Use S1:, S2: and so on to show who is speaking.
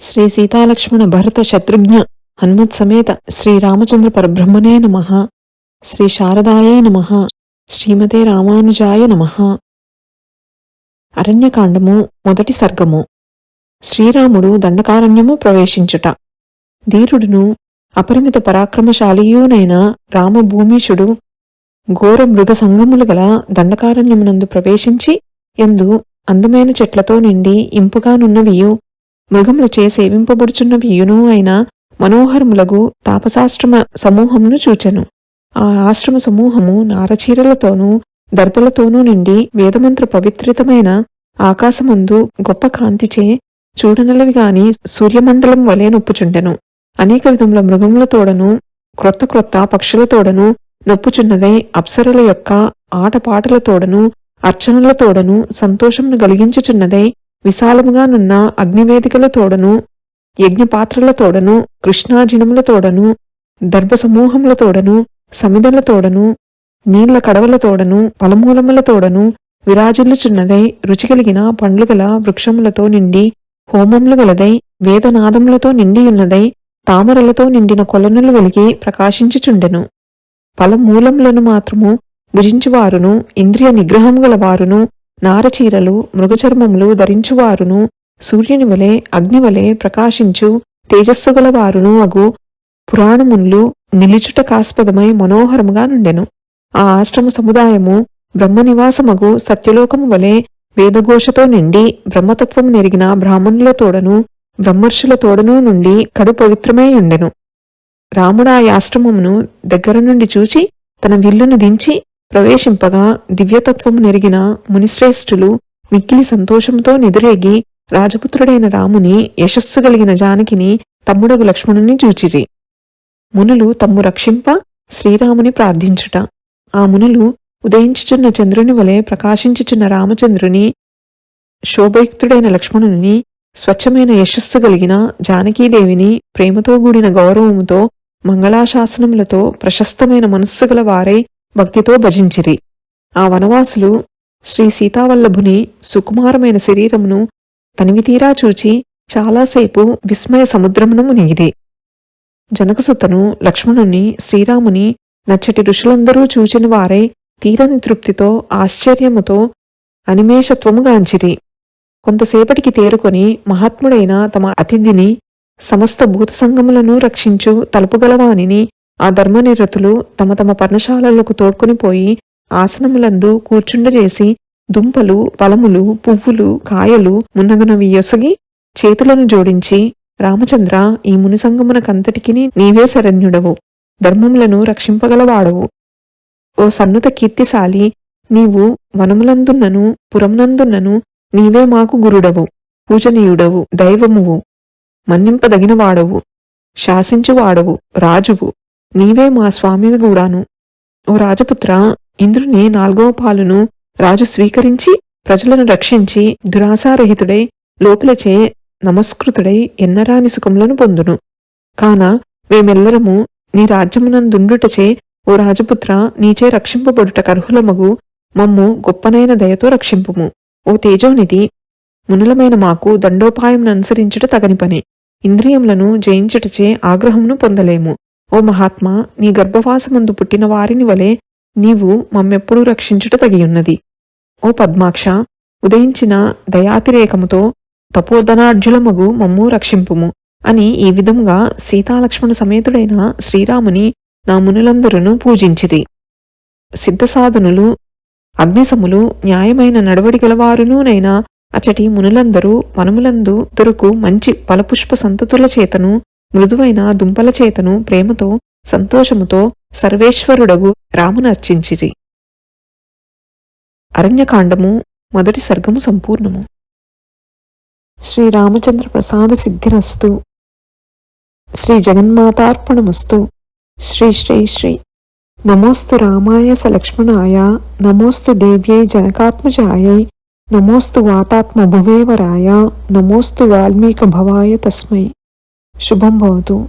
S1: శ్రీ సీతాలక్ష్మణ భరత శత్రుఘ్న హనుమత్ సమేత శ్రీరామచంద్ర పరబ్రహ్మనే నమ. శ్రీ శారదాయే నమ. శ్రీమతే రామానుజాయ నమ. అరణ్యకాండము మొదటి సర్గము. శ్రీరాముడు దండకారణ్యము ప్రవేశించుట. ధీరుడును అపరిమిత పరాక్రమశాలియునైన రామభూమీషుడు ఘోర మృగ సంగములు గల దండకారణ్యమునందు ప్రవేశించి ఎందు అందమైన చెట్లతో నిండి ఇంపుగానున్నవియు మృగములచే సేవింపబడుచున్నవియును అయిన మనోహరములగు తాపసాశ్రమ సమూహమును చూచెను. ఆ ఆశ్రమ సమూహము నారచీరలతోనూ దర్పలతోనూ నిండి వేదమంత్ర పవిత్రితమైన ఆకాశమందు గొప్ప కాంతిచే చూడనలవి గాని సూర్యమండలం వలె నొప్పుచుండెను. అనేక విధముల మృగములతోడను క్రొత్త క్రొత్త పక్షులతోడను నొప్పుచున్నదై అప్సరుల యొక్క ఆటపాటలతోడను అర్చనలతోడను సంతోషమును కలిగించుచున్నదై విశాలముగానున్న తోడను సమిదల తోడను దర్భసమూహములతోడను సమిదలతోడను నీళ్ళ పలమూలముల తోడను విరాజిల్లుచున్నదై రుచి కలిగిన పండ్లు గల వృక్షములతో నిండి హోమములు గలదై వేదనాదములతో నిండియున్నదై తామరలతో నిండిన కొలనులు వెలిగి ప్రకాశించుచుండెను. ఫలమూలములను మాత్రము భుజించువారును ఇంద్రియ నిగ్రహము గలవారును నారచీరలు మృగచర్మములు ధరించువారును సూర్యుని వలె అగ్నివలె ప్రకాశించు తేజస్సు గలవారును అగు పురాణమున్లు నిలుచుట కాస్పదమై మనోహరముగా నుండెను. ఆ ఆశ్రమ సముదాయము బ్రహ్మనివాసమగు సత్యలోకము వలె వేదఘోషతో నిండి బ్రహ్మతత్వము నెరిగిన బ్రాహ్మణులతోడను బ్రహ్మర్షులతోడను నుండి కడు పవిత్రమై ఉండెను. రాముడా ఆశ్రమమును దగ్గర నుండి చూచి తన విల్లును దించి ప్రవేశింపగా దివ్యతత్వము నెరిగిన మునిశ్రేష్ఠులు మిక్కిలి సంతోషంతో నిదురేగి రాజపుత్రుడైన రాముని యశస్సు కలిగిన జానకిని తమ్ముడగు లక్ష్మణుని చూచిరి. మునులు తమ్ము రక్షింప శ్రీరాముని ప్రార్థించుట. ఆ మునులు ఉదయించుచున్న చంద్రుని వలె ప్రకాశించుచున్న రామచంద్రుని శోభయుక్తుడైన లక్ష్మణుని స్వచ్ఛమైన యశస్సు కలిగిన జానకీదేవిని ప్రేమతో కూడిన గౌరవముతో మంగళాశాసనములతో ప్రశస్తమైన మనస్సు గల వారై భక్తితో భజించిరి. ఆ వనవాసులు శ్రీ సీతావల్లభుని సుకుమారమైన శరీరమును తనివితీరా చూచి చాలాసేపు విస్మయ సముద్రమును మునిగిది. జనకసుతను లక్ష్మణుని శ్రీరాముని నచ్చటి ఋషులందరూ చూచిన వారై తీరని తృప్తితో ఆశ్చర్యముతో అనిమేషత్వముగాంచిరి కొంతసేపటికి తేరుకొని మహాత్ముడైన తమ అతిథిని సమస్త భూత సంగములను రక్షించు తలుపుగలవానిని ఆ ధర్మనిరతులు తమ తమ పర్ణశాలలకు తోడ్కొని పోయి ఆసనములందు కూర్చుండజేసి దుంపలు పలములు పువ్వులు కాయలు మున్నగునవి యొసగి చేతులను జోడించి రామచంద్ర ఈ మునిసంగమునకంతటికి నీవే శరణ్యుడవు. ధర్మములను రక్షింపగలవాడవు. ఓ సన్నుత కీర్తిశాలి నీవు వనములందున్నను పురమునందున్నను నీవే మాకు గురుడవు పూజనీయుడవు దైవమువు మన్నింపదగినవాడవు శాసించువాడవు రాజువు. నీవే మా స్వామివి కూడాను ఓ రాజపుత్ర ఇంద్రుని నాల్గవ పాలును రాజు స్వీకరించి ప్రజలను రక్షించి దురాశారహితుడై లోపలచే నమస్కృతుడై ఎన్నరాని సుఖములను పొందును. కాన మేమెల్లరము నీ రాజ్యమునందుండుటచే ఓ రాజపుత్ర నీచే రక్షింపబడుట కర్హులమగు మమ్ము గొప్పనైన దయతో రక్షింపుము. ఓ తేజోనిధి మునులమైన మాకు దండోపాయంను అనుసరించుట తగని పని. ఇంద్రియములను జయించుటచే ఆగ్రహమును పొందలేము. ఓ మహాత్మా నీ గర్భవాసమందు పుట్టిన వారిని వలె నీవు మమ్మెప్పుడూ రక్షించుట తగియున్నది. ఓ పద్మాక్ష ఉదయించిన దయాతిరేకముతో తపోధనార్జులమగు మమ్ము రక్షింపుము అని ఈ విధంగా సీతాలక్ష్మణ సమేతుడైన శ్రీరాముని నా మునులందరూ పూజించిరి. సిద్ధసాధనులు అగ్నిసములు న్యాయమైన నడవడి గలవారునూనైనా అచటి మునులందరూ వనములందు దొరుకు మంచి ఫలపుష్ప సంతతుల చేతను మృదువైన దుంపల చేతను ప్రేమతో సంతోషముతో సర్వేశ్వరుడగు రామునర్చించిరి అరణ్యకాండము మొదటి సర్గము సంపూర్ణము. శ్రీరామచంద్ర ప్రసాద సిద్ధిరస్తు. శ్రీ జగన్మాతార్పణమస్తు. శ్రీ శ్రీ శ్రీ. నమోస్తు రామాయ సలక్ష్మణాయ లక్ష్మణాయ నమోస్తు దేవ్యై జనకాత్మజాయై నమోస్తు వాతాత్మభువేవరాయ నమోస్తు వాల్మీకభవాయ తస్మై. शुभम भवतु।